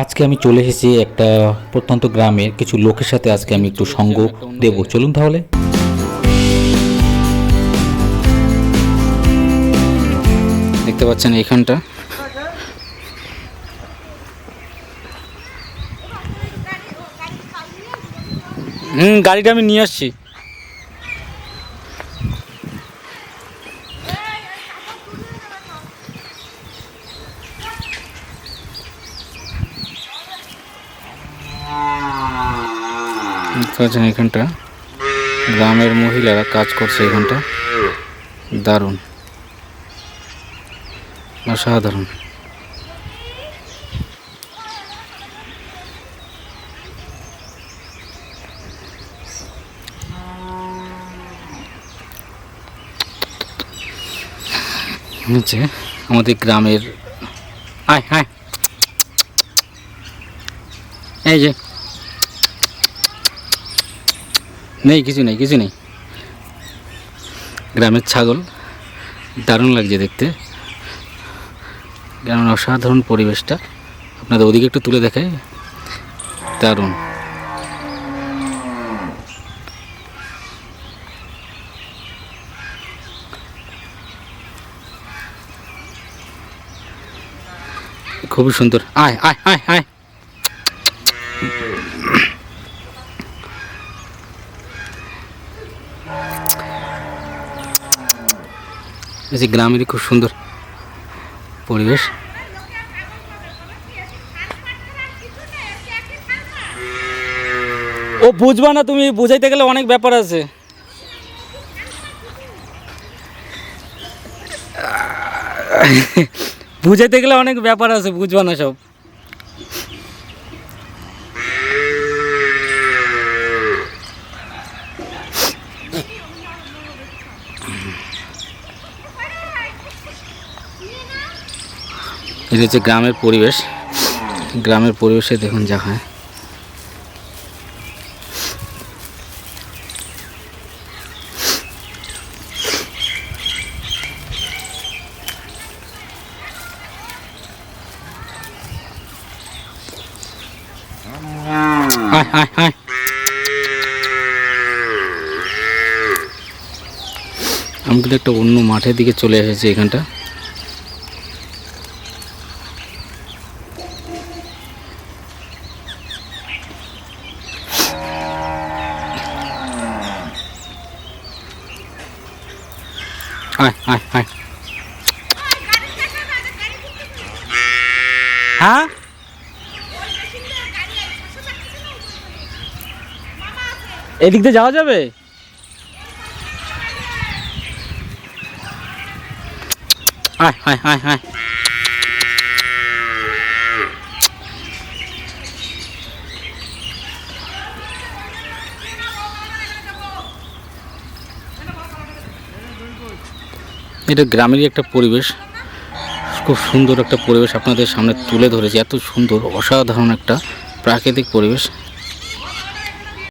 আজকে আমি চলে এসেছি একটা প্রত্যন্ত গ্রামের কিছু লোকের সাথে আজকে আমি একটু সঙ্গ দেব। চলুন তাহলে। দেখতে পাচ্ছেন এখানটা হুম, গাড়িটা আমি নিয়ে আসছি। দেখতে এখানটা? গ্রামের মহিলারা কাজ করছে এখানটা। দারুণ। অসাধারণ। হচ্ছে আমাদের গ্রামের আয় হ্যাঁ এই যে নেই, কিছু নেই কিছু নেই। গ্রামের ছাগল দারুণ লাগছে দেখতে। গ্রামের অসাধারণ পরিবেশটা। আপনাদের ওদিকে একটু তুলে দেখায় দারুণ। খুবই সুন্দর। আয় আয় আয় আয়। এই যে গ্রামেরই খুব সুন্দর পরিবেশ। ও বুঝবা না, তুমি বুঝাইতে গেলে অনেক ব্যাপার আছে। বুঝাইতে গেলে অনেক ব্যাপার আছে, বুঝবা না সব। এটা হচ্ছে গ্রামের পরিবেশ। গ্রামের পরিবেশে দেখুন যা হয়। আমি কিন্তু একটা অন্য মাঠের দিকে চলে এসেছি এখানটা। হ্যাঁ এদিক দিয়ে যাওয়া যাবে? আয় আয় আয় আয় এটা গ্রামেরই একটা পরিবেশ। খুব সুন্দর একটা পরিবেশ আপনাদের সামনে তুলে ধরেছি। এত সুন্দর, অসাধারণ একটা প্রাকৃতিক পরিবেশ।